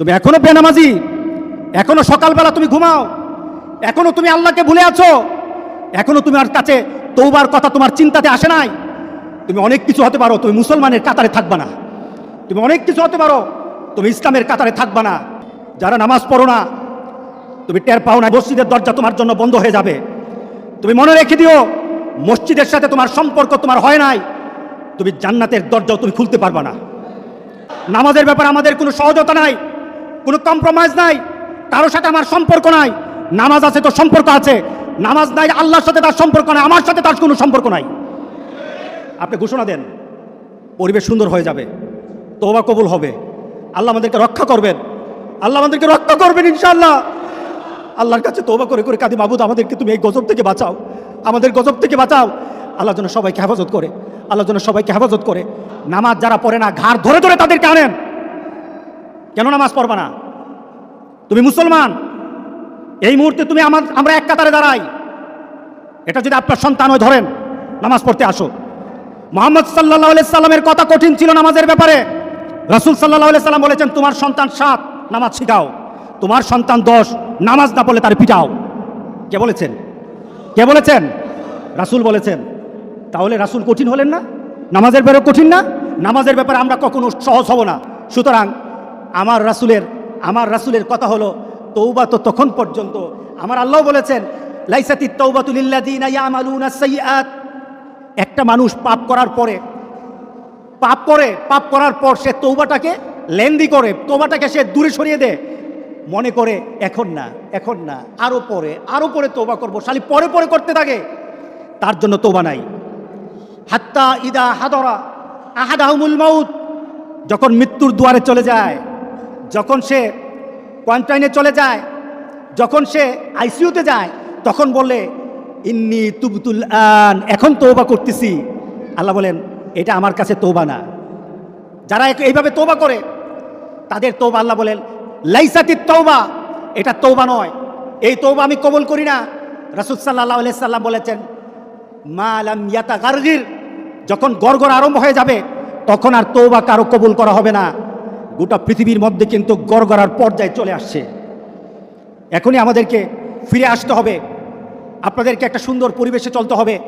তুমি এখনও বেনামাজি, এখনও সকালবেলা তুমি ঘুমাও, এখনও তুমি আল্লাহকে ভুলে আছো, এখনও তোমার কাছে তৌবার কথা তোমার চিন্তাতে আসে নাই। তুমি অনেক কিছু হতে পারো, তুমি মুসলমানের কাতারে থাকবা না। তুমি অনেক কিছু হতে পারো, তুমি ইসলামের কাতারে থাকবা না। যারা নামাজ পড়ো না, তুমি টের পাও না, মসজিদের দরজা তোমার জন্য বন্ধ হয়ে যাবে। তুমি মনে রেখে দিও, মসজিদের সাথে তোমার সম্পর্ক তোমার হয় নাই। তুমি জান্নাতের দরজাও তুমি খুলতে পারবা না। নামাজের ব্যাপারে আমাদের কোনো সহজতা নাই। কোনো কম্প্রোমাইজ নাই কারোর সাথে আমার সম্পর্ক নাই, নামাজ আছে তো সম্পর্ক আছে, নামাজ নাই আল্লাহর সাথে তার সম্পর্ক নাই, আমার সাথে তার কোনো সম্পর্ক নাই। আপনি ঘোষণা দেন, পরিবেশ সুন্দর হয়ে যাবে তোবা কবুল হবে, আল্লাহ আমাদেরকে রক্ষা করবেন, আল্লাহ আমাদেরকে রক্ষা করবেন ইনশাআল্লাহ। আল্লাহর কাছে তোবা করে করে কাঁদি, মাবুদ, আমাদেরকে তুমি এই গজব থেকে বাঁচাও, আমাদের গজব থেকে বাঁচাও। আল্লাহ যেন সবাইকে হেফাজত করে, আল্লাহ যেন সবাইকে হেফাজত করে। নামাজ যারা পড়ে না, ঘাড় ধরে ধরে তাদেরকে আনেন। কেন নামাজ পড়বা না? তুমি মুসলমান? এই মুহূর্তে তুমি আমার, আমরা এক কাতারে দাঁড়াই। এটা যদি আপনার সন্তান হয়ে, ধরেন, নামাজ পড়তে আসো। মোহাম্মদ সাল্লাহ সাল্লামের কথা কঠিন ছিল নামাজের ব্যাপারে। রাসুল সাল্লাহ সাল্লাম বলেছেন, তোমার সন্তান সাত, নামাজ শিখাও। তোমার সন্তান দশ, নামাজ না পড়লে তার পিটাও। কে বলেছেন? কে বলেছেন? রাসুল বলেছেন। তাহলে রাসুল কঠিন হলেন না? নামাজের ব্যাপারে কঠিন না? নামাজের ব্যাপারে আমরা কখনো সহজ হব না। সুতরাং আমার রাসুলের আমার রাসুলের কথা হলো তৌবা তো তখন পর্যন্ত। আমার আল্লাহ বলেছেন, লাইসাতি সাইয়্যাত। একটা মানুষ পাপ করার পরে, পাপ করে, পাপ করার পর সে তৌবাটাকে লেন্দি করে তৌবাটাকে সে দূরে সরিয়ে দেয়। মনে করে, এখন না এখন না আরও পরে আরও পরে তৌবা করব, শালি পরে পরে করতে থাকে। তার জন্য তৌবা নাই। হাত্তা ইদা হাদরা আহাদাহুমুল মাউত, যখন মৃত্যুর দুয়ারে চলে যায় যখন সে কোয়ান্টাইনে চলে যায়, যখন সে আইসিইউতে যায়, তখন বলে, ইন্নি তুবতুল আন, এখন তৌবা করতেছি। আল্লাহ বলেন, এটা আমার কাছে তৌবা না। যারা এইভাবে তৌবা করে, তাদের তৌবা আল্লাহ বলেন লাইসাতির তৌবা এটা তৌবা নয়। এই তৌবা আমি কবুল করি না। রাসুল সাল্লাহ সাল্লাম বলেছেন মালাম ইয়াতা গার্গির যখন গড়গড় আরম্ভ হয়ে যাবে, তখন আর তৌবা কারও কবুল করা হবে না। গোটা পৃথিবীর মধ্যে কিন্তু গড়গড়ার পর্যায়ে চলে আসছে। এখনই আমাদেরকে ফিরে আসতে হবে। আপনাদেরকে একটা সুন্দর পরিবেশে চলতে হবে।